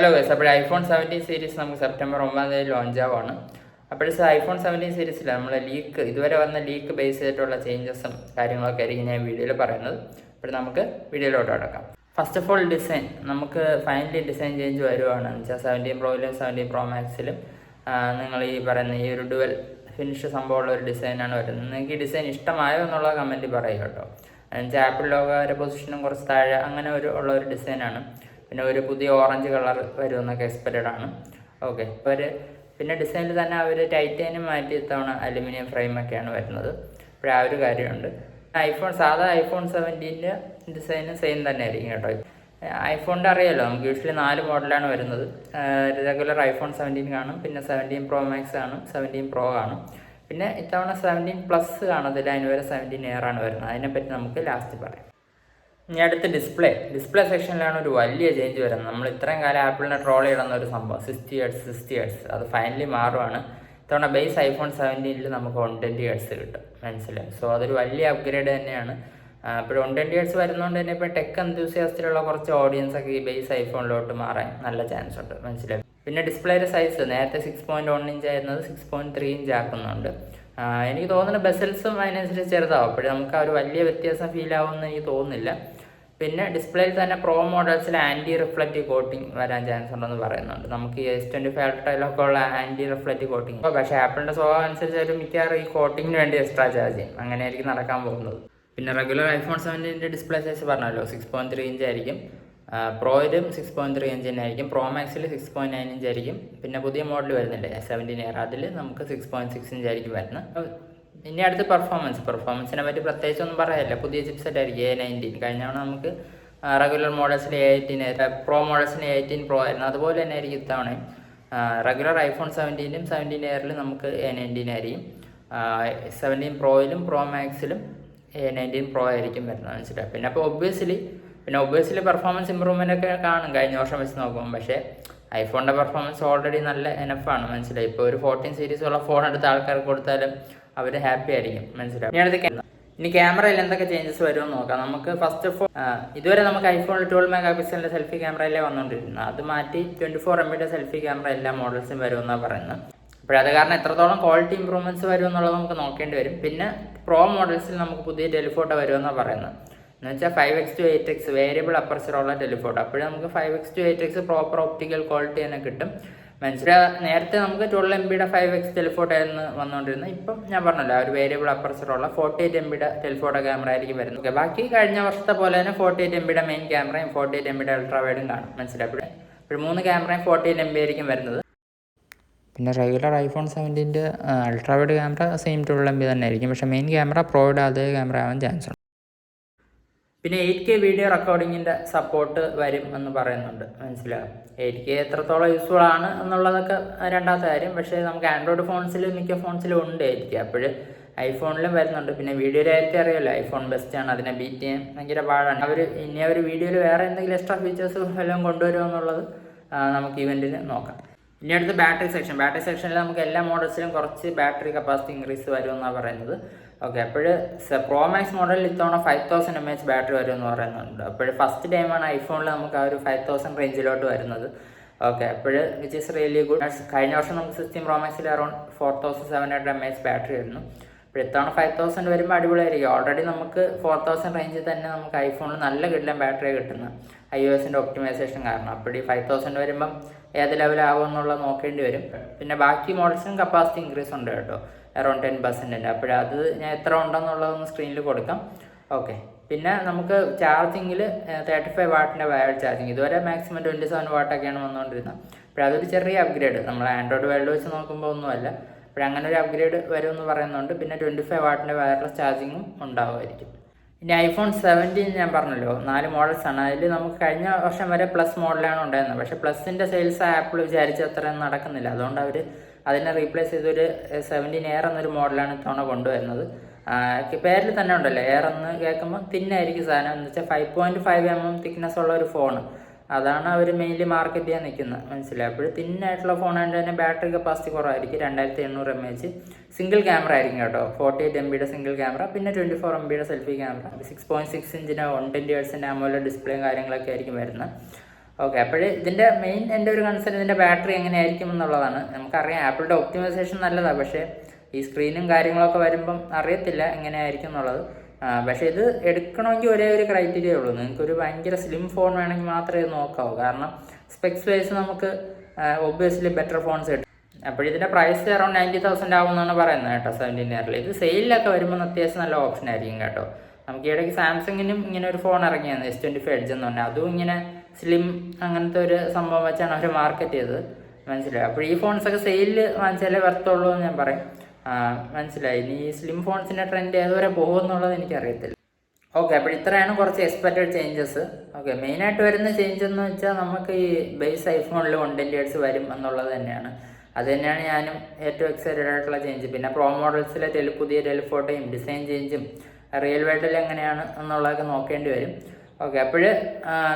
Hello guys അപ്പോൾ iPhone seventeen series നമുക്ക് September ഒമ്പതാം തീയതി ലോഞ്ച് ആവുകയാണ് അപ്പോൾ ഐഫോൺ സെവന്റീൻ സീരീസിൽ നമ്മൾ ലീക്ക് ഇതുവരെ വന്ന ലീക്ക് ബേസ് ചെയ്തിട്ടുള്ള ചേഞ്ചസും കാര്യങ്ങളൊക്കെ ആയിരിക്കും ഞാൻ വീഡിയോയിൽ പറയുന്നത്. അപ്പോൾ നമുക്ക് വീഡിയോയിലോട്ട് അടക്കാം ഫസ്റ്റ് ഓഫ് ഓൾ ഡിസൈൻ നമുക്ക് ഫൈനലി ഡിസൈൻ ചേഞ്ച് വരുവാണ്. വെച്ചാൽ സെവന്റീൻ പ്രോയിലും സെവന്റീൻ പ്രോ മാക്സിലും നിങ്ങൾ ഈ പറയുന്ന ഈ ഒരു ഡുവൽ ഫിനിഷ് സംഭവമുള്ള ഒരു ഡിസൈനാണ് വരുന്നത്. നിങ്ങൾക്ക് ഈ ഡിസൈൻ ഇഷ്ടമായോ എന്നുള്ള കമന്റ് പറയുക കേട്ടോ. എന്നുവെച്ചാൽ ആപ്പിൾ ലോകാര പൊസിഷനും കുറച്ച് താഴെ അങ്ങനെ ഒരു ഉള്ള ഒരു ഡിസൈനാണ് പിന്നെ ഒരു പുതിയ ഓറഞ്ച് കളർ വരുമെന്നൊക്കെ എക്സ്പെക്റ്റഡ് ആണ്. ഓക്കെ അപ്പോൾ ഒരു പിന്നെ ഡിസൈനിൽ തന്നെ അവർ ടൈറ്റാനിയം മാറ്റി ഇത്തവണ അലുമിനിയം ഫ്രെയിമൊക്കെയാണ് വരുന്നത്. അപ്പോൾ ആ ഒരു കാര്യമുണ്ട്. ഐഫോൺ സാധാ ഐഫോൺ സെവന്റീന്റെ ഡിസൈന് സെയിം തന്നെ ആയിരിക്കും കേട്ടോ. ഐഫോണിന്റെ അറിയാലോ നമുക്ക് യൂഷ്വലി നാല് മോഡലാണ് വരുന്നത്. റെഗുലർ ഐഫോൺ സെവന്റീൻ കാണും പിന്നെ സെവന്റീൻ പ്രോ മാക്സ് കാണും സെവന്റീൻ പ്രോ കാണും. പിന്നെ ഇത്തവണ സെവന്റീൻ പ്ലസ് കാണത്തില്ല അതിന് വരെ സെവന്റീൻ എയർ ആണ് വരുന്നത്. അതിനെപ്പറ്റി നമുക്ക് ലാസ്റ്റ് പറയാം. ഇനി അടുത്ത് ഡിസ്പ്ലേ ഡിസ്പ്ലേ സെക്ഷനിലാണ് ഒരു വലിയ ചേഞ്ച് വരുന്നത്. നമ്മൾ ഇത്രയും കാലം ആപ്പിളിനെ ട്രോൾ ചെയ്യണമെന്ന ഒരു സംഭവം. സിക്സ്റ്റി ഹെഡ്സ് സിക്സ്റ്റി ഹെഡ്സ് അത് ഫൈനലി മാറുവാണ്. ഇത്തവണ ബേസ് ഐഫോൺ സെവന്റീനിൽ നമുക്ക് വൺ ട്വന്റി ഹെഡ്സ് കിട്ടും. മനസ്സിലായി? സോ അതൊരു വലിയ അപ്ഗ്രേഡ് തന്നെയാണ്. ഇപ്പോൾ വൺ ട്വന്റി ഹെഡ്സ് വരുന്നതുകൊണ്ട് തന്നെ ഇപ്പോൾ ടെക് എന്തൂസിയാസ്റ്റിലുള്ള കുറച്ച് ഓഡിയൻസ് ഒക്കെ ഈ ബേസ് ഐഫോണിലോട്ട് മാറാൻ നല്ല ചാൻസ് ഉണ്ട്. മനസ്സിലായി? പിന്നെ ഡിസ്പ്ലേയുടെ സൈസ് നേരത്തെ സിക്സ് പോയിന്റ് വൺ ഇഞ്ച് ആയിരുന്നത് സിക്സ് പോയിന്റ് ത്രീ ഇഞ്ച് ആക്കുന്നുണ്ട്. എനിക്ക് തോന്നുന്നു ബെസൽസും അതിനനുസരിച്ച് ചെറുതാവും. അപ്പോഴേ നമുക്ക് ആ ഒരു വലിയ വ്യത്യാസം ഫീൽ ആവുമെന്ന് എനിക്ക് തോന്നുന്നില്ല. പിന്നെ ഡിസ്പ്ലേയിൽ തന്നെ പ്രോ മോഡൽസിൽ ആന്റി റിഫ്ലക്റ്റീവ് കോട്ടിംഗ് വരാൻ ചാൻസ് ഉണ്ടെന്ന് പറയുന്നുണ്ട്. നമുക്ക് എസ് ട്വന്റി ഫൈവ് ടൈലൊക്കെ ഉള്ള ആന്റി റിഫ്ലക്റ്റീവ് കോട്ടിംഗ്. പക്ഷേ ആപ്പിളിന്റെ സ്വഭാവം അനുസരിച്ച് അവർ മിക്കവാറും ഈ കോട്ടിങ്ങിന് വേണ്ടി എക്സ്ട്രാ ചാർജ് ചെയ്യും. അങ്ങനെ ആയിരിക്കും നടക്കാൻ പോകുന്നത്. പിന്നെ റെഗുലർ ഐഫോൺ സെവന്റീന്റെ ഡിസ്പ്ലേ സൈസ് പറഞ്ഞല്ലോ സിക്സ് പോയിന്റ് ത്രീ ഇഞ്ച് ആയിരിക്കും. പ്രോയിലും സിക്സ് പോയിന്റ് ത്രീ ഇഞ്ച് തന്നെ ആയിരിക്കും. പ്രോ മാക്സിൽ സിക്സ് പോയിന്റ് നയൻ ഇഞ്ച് ആയിരിക്കും. പിന്നെ പുതിയ മോഡൽ വരുന്നില്ലേ സെവന്റീൻ ഇയർ അതിൽ നമുക്ക് സിക്സ് പോയിന്റ് സിക്സ് ഇഞ്ച് ആയിരിക്കും വരുന്നത്. ഇനി അടുത്ത് പെർഫോമൻസ് പെർഫോമൻസിനെ പറ്റി പ്രത്യേകിച്ച് ഒന്നും പറയാനില്ല പുതിയ ചിപ്സെറ്റ് ആയിരിക്കും. എ നയന്റീൻ കഴിഞ്ഞ തവണ നമുക്ക് റെഗുലർ മോഡൽസിന് എ എയ്റ്റീൻ പ്രോ മോഡൽസിന് എയ്റ്റീൻ പ്രോ ആയിരുന്നു. അതുപോലെ തന്നെ ആയിരിക്കും ഇത്തവണയും. റെഗുലർ ഐഫോൺ സെവന്റീനും സെവന്റീൻ എയറിലും നമുക്ക് എ നയന്റീൻ ആയിരിക്കും. സെവന്റീൻ പ്രോയിലും പ്രോ മാക്സിലും എ നയന്റീൻ പ്രോ ആയിരിക്കും വരുന്നത്. മനസ്സിലായി? പിന്നെ അപ്പോൾ ഒബ്വിയസ്ലി പിന്നെ ഒബ്വിയസ്ലി പെർഫോമൻസ് ഇമ്പ്രൂവ്മെന്റ് ഒക്കെ കാണും. കഴിഞ്ഞ വർഷം വെച്ച് നോക്കുമ്പോൾ പക്ഷേ ഐഫോണിന്റെ പെർഫോമൻസ് ഓൾറെഡി നല്ല എനഫാണ് മനസ്സിലായി? ഇപ്പോൾ ഒരു ഫോർട്ടീൻ സീരീസ് ഉള്ള ഫോൺ എടുത്ത ആൾക്കാർക്ക് കൊടുത്താലും അവർ ഹാപ്പി ആയിരിക്കും. മനസ്സിലാവും ഇനി ഇനി ക്യാമറയിൽ എന്തൊക്കെ ചേഞ്ചസ് വരുമെന്ന് നോക്കാം. നമുക്ക് ഫസ്റ്റ് ഓഫ് ഓൾ ഇതുവരെ നമുക്ക് ഐഫോൺ ട്വൽവ് മെഗാ പിക്സലിന്റെ സെൽഫി ക്യാമറയിലേ വന്നുകൊണ്ടിരുന്നത് അത് മാറ്റി ട്വന്റി ഫോർ എം ബിയുടെ സെൽഫി ക്യാമറ എല്ലാ മോഡൽസും വരുമെന്നാണ് പറയുന്നത്. അപ്പോഴത് കാരണം എത്രത്തോളം ക്വാളിറ്റി ഇമ്പ്രൂവ്മെന്റ്സ് വരുമെന്നുള്ളത് നമുക്ക് നോക്കേണ്ടി വരും. പിന്നെ പ്രോ മോഡൽസിൽ നമുക്ക് പുതിയ ടെലിഫോട്ടോ വരുമെന്നാണ് പറയുന്നത്. എന്ന് വെച്ചാൽ five X two eight X variable അപ്പർച്ചറുള്ള telephoto അപ്പോഴും നമുക്ക് five X two eight X proper optical quality തന്നെ കിട്ടും. മനസ്സിലായി നേരത്തെ നമുക്ക് ട്വൽവ് എം ബിയുടെ ഫൈവ് എക്സ് ടെലിഫോട്ടോ ആയിരുന്നു വന്നുകൊണ്ടിരുന്നത് ഇപ്പം ഞാൻ പറഞ്ഞല്ലോ ഒരു വേരിയബിൾ അപ്പർച്ചറുള്ള ഫോർട്ടി എയ്റ്റ് എം ബിയുടെ ടെലിഫോട്ടോ ക്യാമറ ആയിരിക്കും വരുന്നത്. ഓക്കെ ബാക്കി കഴിഞ്ഞ വർഷത്തെ പോലെ തന്നെ ഫോർട്ടി എയ്റ്റ് എം ബിയുടെ മെയിൻ ക്യാമറയും ഫോർട്ടി എയ്റ്റ് എം ബിയുടെ അൾട്രാ വൈഡും കാണും. മനസ്സിലായി? ഒരു മൂന്ന് ക്യാമറയും ഫോർട്ടി എയ്റ്റ് എം ബി ആയിരിക്കും വരുന്നത്. പിന്നെ regular iPhone സെവന്റീന്റെ ultra wide camera same twelve M B തന്നെ ആയിരിക്കും പക്ഷേ മെയിൻ ക്യാമറ പ്രോയുടെ അതേ ക്യാമറ ആവാൻ ചാൻസ് ഉണ്ട്. പിന്നെ എയ്റ്റ് കെ വീഡിയോ റെക്കോർഡിങ്ങിന്റെ സപ്പോർട്ട് വരും എന്ന് പറയുന്നുണ്ട്. മനസ്സിലാകും എയ്റ്റ് കെ എത്രത്തോളം യൂസ്ഫുൾ ആണ് എന്നുള്ളതൊക്കെ രണ്ടാമത്തെ കാര്യം. പക്ഷേ നമുക്ക് ആൻഡ്രോയിഡ് ഫോൺസിൽ മിക്ക ഫോൺസിലും ഉണ്ട് എയ്റ്റ് കെ അപ്പോൾ ഐഫോണിലും വരുന്നുണ്ട്. പിന്നെ വീഡിയോ ലൈറ്റ് അറിയാമല്ലോ ഐഫോൺ ബെസ്റ്റ് ആണ്. അതിനെ ബീറ്റ് ചെയ്യാൻ ഭയങ്കര പാടാണ്. അവർ ഇനി അവർ വീഡിയോയിൽ വേറെ എന്തെങ്കിലും എക്സ്ട്രാ ഫീച്ചേഴ്സ് വല്ലതും കൊണ്ടുവരുമോ എന്നുള്ളത് നമുക്ക് ഇവന്റിൽ നോക്കാം. ഇനി അടുത്ത് ബാറ്ററി സെക്ഷൻ ബാറ്ററി സെക്ഷനിൽ നമുക്ക് എല്ലാ മോഡൽസിലും കുറച്ച് ബാറ്ററി കപ്പാസിറ്റി ഇൻക്രീസ് വരുമെന്നാണ് പറയുന്നത്. ഓക്കെ അപ്പോൾ പ്രോ മാക്സ് മോഡലിൽ ഇത്തവണ five thousand M H battery വരുമെന്ന് പറയുന്നുണ്ട്. അപ്പോൾ ഫസ്റ്റ് ടൈമാണ് ഐഫോണിൽ നമുക്ക് ആ ഒരു ഫൈവ് തൗസൻഡ് റേഞ്ചിലോട്ട് വരുന്നത്. ഓക്കെ അപ്പോൾ വിച്ച് ഇസ് റിയലി ഗുഡ് കഴിഞ്ഞ വർഷം നമുക്ക് sixteen pro മാക്സിൽ around four thousand seven hundred M H battery ആയിരുന്നു അപ്പോൾ ഇത്തവണ ഫൈവ് തൗസൻഡ് വരുമ്പോൾ അടിപൊളിയായിരിക്കും. ഓൾറെഡി നമുക്ക് ഫോർ തൗസൻഡ് റേഞ്ചിൽ തന്നെ നമുക്ക് ഐഫോണിൽ നല്ല കിട്ടില്ല ബാറ്ററി കിട്ടുന്നത് ഐ ഒ എസിന്റെ ഒപ്റ്റിമൈസേഷൻ കാരണം. അപ്പോൾ ഈ ഫൈവ് തൗസൻഡ് വരുമ്പം ഏത് ലെവലാകുമെന്നുള്ളത് നോക്കേണ്ടി വരും. പിന്നെ ബാക്കി മോഡൽസിനും കപ്പാസിറ്റി ഇൻക്രീസ് ഉണ്ട് കേട്ടോ. അറൗണ്ട് ടെൻ അപ്പോൾ അത് ഞാൻ എത്ര ഉണ്ടെന്നുള്ളതൊന്ന് സ്ക്രീനിൽ കൊടുക്കാം. ഓക്കെ പിന്നെ നമുക്ക് ചാർജിങ്ങിൽ തേർട്ടി ഫൈവ് വാട്ടിന്റെ വയർ ചാർജിങ് ഇതുവരെ മാക്സിമം ട്വന്റി സെവൻ വാട്ടൊക്കെയാണ് വന്നുകൊണ്ടിരുന്നത് അപ്പോൾ അതൊരു ചെറിയ അപ്ഗ്രേഡ് നമ്മൾ ആൻഡ്രോയിഡ് വേൾഡ് വെച്ച് നോക്കുമ്പോൾ ഒന്നുമല്ല. അപ്പോൾ അങ്ങനെ ഒരു അപ്ഗ്രേഡ് വരുമെന്ന് പറയുന്നുണ്ട് പിന്നെ ട്വന്റി ഫൈവ് വാട്ടിന്റെ വയർലെസ് ചാർജിങ്ങും ഉണ്ടാവുമായിരിക്കും. ഇനി ഐഫോൺ സെവന്റീൻ ഞാൻ പറഞ്ഞല്ലോ നാല് മോഡൽസ് ആണ്. അതിൽ നമുക്ക് കഴിഞ്ഞ വർഷം വരെ പ്ലസ് മോഡലാണ് ഉണ്ടായിരുന്നത്. പക്ഷേ പ്ലസിന്റെ സെയിൽസ് ആപ്പിൾ വിചാരിച്ച അത്രയും നടക്കുന്നില്ല. അതുകൊണ്ട് അവർ അതിനെ റീപ്ലേസ് ചെയ്തൊരു സെവന്റീൻ എയർ എന്നൊരു മോഡലാണ് ഇത്തവണ കൊണ്ടുവരുന്നത്. പേരിൽ തന്നെ ഉണ്ടല്ലോ. എയർ എന്ന് കേൾക്കുമ്പോൾ തിന്നായിരിക്കും സാധനം. എന്ന് വെച്ചാൽ five point five M M thickness ഉള്ള ഒരു ഫോൺ അതാണ് അവർ മെയിൻലി മാർക്കറ്റ് ചെയ്യാൻ നിൽക്കുന്നത് മനസ്സിലായി? അപ്പോൾ തിന്നായിട്ടുള്ള ആയത് തന്നെ ബാറ്ററി കപ്പാസിറ്റി കുറവായിരിക്കും. രണ്ടായിരത്തി എണ്ണൂറ് എം എച്ച് സിംഗിൾ ക്യാമറ ആയിരിക്കും കേട്ടോ. ഫോർട്ടി എയ്റ്റ് എം ബിയുടെ സിംഗിൾ ക്യാമറ പിന്നെ ട്വന്റി ഫോർ എം ബിയുടെ selfie camera six point six ഇഞ്ചിന്റെ one twenty ഹേഴ്സിന്റെ അമോല ഡിസ്പ്ലേയും കാര്യങ്ങളൊക്കെ ആയിരിക്കും വരുന്നത്. ഓക്കെ അപ്പോൾ ഇതിന്റെ മെയിൻ എന്റെ ഒരു കൺസേൺ ഇതിന്റെ ബാറ്ററി എങ്ങനെയായിരിക്കും എന്നുള്ളതാണ്. നമുക്കറിയാം ആപ്പിളിന്റെ ഒപ്റ്റിമൈസേഷൻ നല്ലതാണ് പക്ഷേ ഈ സ്ക്രീനും കാര്യങ്ങളൊക്കെ വരുമ്പം അറിയത്തില്ല എങ്ങനെയായിരിക്കും എന്നുള്ളത്. പക്ഷേ ഇത് എടുക്കണമെങ്കിൽ ഒരേ ഒരു ക്രൈറ്റീരിയ ഉള്ളൂ. നിങ്ങൾക്ക് ഒരു ഭയങ്കര സ്ലിം ഫോൺ വേണമെങ്കിൽ മാത്രമേ നോക്കാവൂ. കാരണം സ്പെക്സ് വൈസ് നമുക്ക് ഒബ്വിയസ്ലി ബെറ്റർ ഫോൺസ് കിട്ടും. അപ്പോൾ ഇതിന്റെ പ്രൈസ് അറൗണ്ട് നയന്റി തൗസൻഡ് ആവുമെന്നാണ് പറയുന്നത് കേട്ടോ സെവന്റീൻ ഇയറിൽ ഇത് സെയിലൊക്കെ വരുമ്പോൾ അത്യാവശ്യം നല്ല ഓപ്ഷൻ ആയിരിക്കും കേട്ടോ. നമുക്ക് ഇടയ്ക്ക് സാംസങ്ങിനും ഇങ്ങനെ ഒരു ഫോൺ ഇറങ്ങിയാണ് എസ് ട്വന്റി ഫൈവ് എഡ്ജ് എന്ന് പറഞ്ഞാൽ അതും ഇങ്ങനെ സ്ലിം അങ്ങനത്തെ ഒരു സംഭവം വെച്ചാണ് അവർ മാർക്കറ്റ് ചെയ്തത്. മനസ്സിലായി? അപ്പോൾ ഈ ഫോൺസൊക്കെ സെയിലിൽ വാങ്ങിച്ചാലേ വർത്തുള്ളൂ എന്ന് ഞാൻ പറയും. മനസ്സിലായി. ഇനി ഈ സ്ലിം ഫോൺസിന്റെ ട്രെൻഡ് ഏതുവരെ പോകുമെന്നുള്ളത് എനിക്കറിയത്തില്ല. ഓക്കെ അപ്പോൾ ഇത്രയാണ് കുറച്ച് എക്സ്പെക്റ്റഡ് ചേഞ്ചസ് ഓക്കെ മെയിനായിട്ട് വരുന്ന ചേഞ്ച് എന്ന് വെച്ചാൽ നമുക്ക് ഈ ബേസ് ഐഫോണിൽ വൺ കോണ്ടന്റേഴ്സ് വരും എന്നുള്ളത് തന്നെയാണ്. അത് തന്നെയാണ് ഞാനും ഏറ്റവും എക്സൈറ്റഡ് ആയിട്ടുള്ള ചേഞ്ച് പിന്നെ പ്രോ മോഡൽസിലെ ടെലി പുതിയ ടെലിഫോട്ടോയും ഡിസൈൻ ചേഞ്ചും റിയൽ വേൾഡിൽ എങ്ങനെയാണ് എന്നുള്ളതൊക്കെ നോക്കേണ്ടി വരും. ഓക്കെ അപ്പോൾ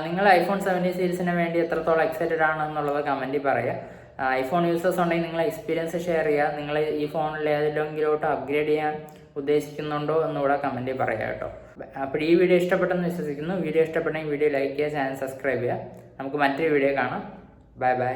നിങ്ങൾ ഐഫോൺ സെവന്റി സീരീസിന് വേണ്ടി എത്രത്തോളം എക്സൈറ്റഡ് ആണെന്നുള്ളത് കമന്റിൽ പറയുക ഐഫോൺ യൂസേഴ്സ് ഉണ്ടെങ്കിൽ നിങ്ങൾ എക്സ്പീരിയൻസ് ഷെയർ ചെയ്യുക നിങ്ങൾ ഈ ഫോണിൽ ഏതെങ്കിലോട്ട് അപ്ഗ്രേഡ് ചെയ്യാൻ ഉദ്ദേശിക്കുന്നുണ്ടോ എന്നുകൂടെ കമന്റിൽ പറയുക കേട്ടോ. അപ്പോൾ ഈ വീഡിയോ ഇഷ്ടപ്പെട്ടെന്ന് വിശ്വസിക്കുന്നു. വീഡിയോ ഇഷ്ടപ്പെട്ടെങ്കിൽ വീഡിയോ ലൈക്ക് ചെയ്യുക ചാനൽ സബ്സ്ക്രൈബ് ചെയ്യുക. നമുക്ക് മറ്റൊരു വീഡിയോ കാണാം. Bye bye